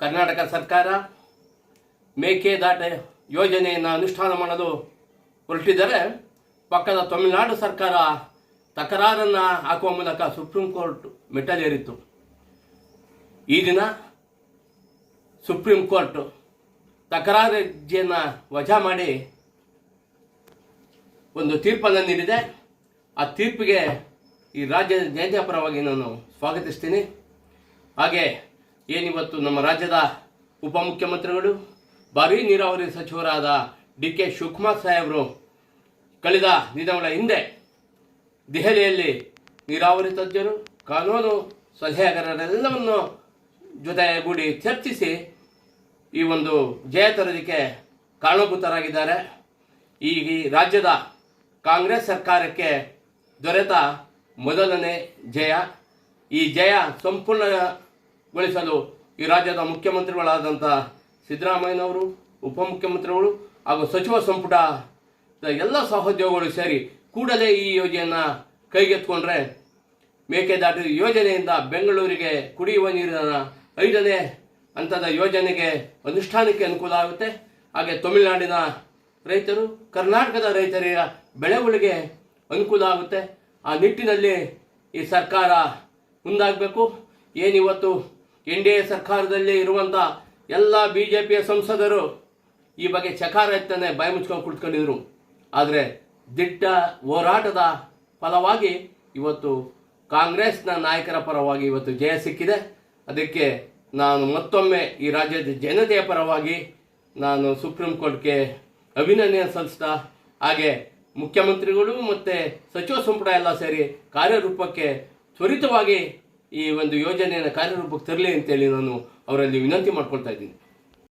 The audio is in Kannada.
ಕರ್ನಾಟಕ ಸರ್ಕಾರ ಮೇಕೆದಾಟ ಯೋಜನೆಯನ್ನು ಅನುಷ್ಠಾನ ಮಾಡಲು ಹೊರಟಿದ್ದರೆ ಪಕ್ಕದ ತಮಿಳುನಾಡು ಸರ್ಕಾರ ತಕರಾರನ್ನು ಹಾಕುವ ಮೂಲಕ ಸುಪ್ರೀಂ ಕೋರ್ಟ್ ಮೆಟ್ಟಲೇರಿತ್ತು ಈ ದಿನ ಸುಪ್ರೀಂ ಕೋರ್ಟ್ ತಕರಾರು ವಜಾ ಮಾಡಿ ಒಂದು ತೀರ್ಪನ್ನು ನೀಡಿದೆ. ಆ ತೀರ್ಪಿಗೆ ಈ ರಾಜ್ಯದ ಜನತೆಯ ಪರವಾಗಿ ನಾನು ಸ್ವಾಗತಿಸ್ತೀನಿ. ಹಾಗೆ ಏನಿವತ್ತು ನಮ್ಮ ರಾಜ್ಯದ ಉಪಮುಖ್ಯಮಂತ್ರಿಗಳು, ಭಾರೀ ನೀರಾವರಿ ಸಚಿವರಾದ ಡಿ ಕೆ ಶಿವಕುಮಾರ್ ಸಾಹೇಬರು ಕಳೆದ ದಿನಗಳ ಹಿಂದೆ ದೆಹಲಿಯಲ್ಲಿ ನೀರಾವರಿ ತಜ್ಞರು, ಕಾನೂನು ಸಲಹೆಗಾರರೆಲ್ಲವನ್ನು ಜೊತೆಗೂಡಿ ಚರ್ಚಿಸಿ ಈ ಒಂದು ಜಯ ತರೋದಕ್ಕೆ ಕಾರಣಭೂತರಾಗಿದ್ದಾರೆ. ಈ ರಾಜ್ಯದ ಕಾಂಗ್ರೆಸ್ ಸರ್ಕಾರಕ್ಕೆ ದೊರೆತ ಮೊದಲನೇ ಜಯ. ಈ ಜಯ ಸಂಪೂರ್ಣಗೊಳಿಸಲು ಈ ರಾಜ್ಯದ ಮುಖ್ಯಮಂತ್ರಿಗಳಾದಂಥ ಸಿದ್ದರಾಮಯ್ಯನವರು, ಉಪಮುಖ್ಯಮಂತ್ರಿಗಳು ಹಾಗೂ ಸಚಿವ ಸಂಪುಟ ಎಲ್ಲ ಸಹೋದ್ಯೋಗಿಗಳು ಸೇರಿ ಕೂಡಲೇ ಈ ಯೋಜನೆಯನ್ನು ಕೈಗೆತ್ಕೊಂಡ್ರೆ ಮೇಕೆದಾಟು ಯೋಜನೆಯಿಂದ ಬೆಂಗಳೂರಿಗೆ ಕುಡಿಯುವ ನೀರಿನ ಐದನೇ ಹಂತದ ಯೋಜನೆಗೆ ಅನುಷ್ಠಾನಕ್ಕೆ ಅನುಕೂಲ ಆಗುತ್ತೆ. ಹಾಗೆ ತಮಿಳುನಾಡಿನ ರೈತರು, ಕರ್ನಾಟಕದ ರೈತರ ಬೆಳೆಗಳಿಗೆ ಅನುಕೂಲ ಆಗುತ್ತೆ. ಆ ನಿಟ್ಟಿನಲ್ಲಿ ಈ ಸರ್ಕಾರ ಮುಂದಾಗಬೇಕು. ಏನಿವತ್ತು ಎನ್ ಡಿ ಎ ಸರ್ಕಾರದಲ್ಲಿ ಇರುವಂಥ ಎಲ್ಲ ಬಿ ಜೆ ಪಿಯ ಸಂಸದರು ಈ ಬಗ್ಗೆ ಚಕಾರ ಎತ್ತನೆ ಬಾಯಿ ಮುಚ್ಕೊಂಡು ಕುಳಿತುಕೊಂಡಿದ್ರು. ಆದರೆ ದಿಟ್ಟ ಹೋರಾಟದ ಫಲವಾಗಿ ಇವತ್ತು ಕಾಂಗ್ರೆಸ್ನ ನಾಯಕರ ಪರವಾಗಿ ಇವತ್ತು ಜಯ ಸಿಕ್ಕಿದೆ. ಅದಕ್ಕೆ ನಾನು ಮತ್ತೊಮ್ಮೆ ಈ ರಾಜ್ಯದ ಜನತೆಯ ಪರವಾಗಿ ನಾನು ಸುಪ್ರೀಂ ಕೋರ್ಟ್ಗೆ ಅಭಿನಂದನೆ ಸಲ್ಲಿಸ್ತಾ, ಹಾಗೆ ಮುಖ್ಯಮಂತ್ರಿಗಳು ಮತ್ತು ಸಚಿವ ಸಂಪುಟ ಎಲ್ಲ ಸೇರಿ ಕಾರ್ಯರೂಪಕ್ಕೆ ತ್ವರಿತವಾಗಿ ಈ ಒಂದು ಯೋಜನೆಯನ್ನು ಕಾರ್ಯರೂಪಕ್ಕೆ ತರಲಿ ಅಂತೇಳಿ ನಾನು ಅವರಲ್ಲಿ ವಿನಂತಿ ಮಾಡ್ಕೊಳ್ತಾ ಇದ್ದೀನಿ.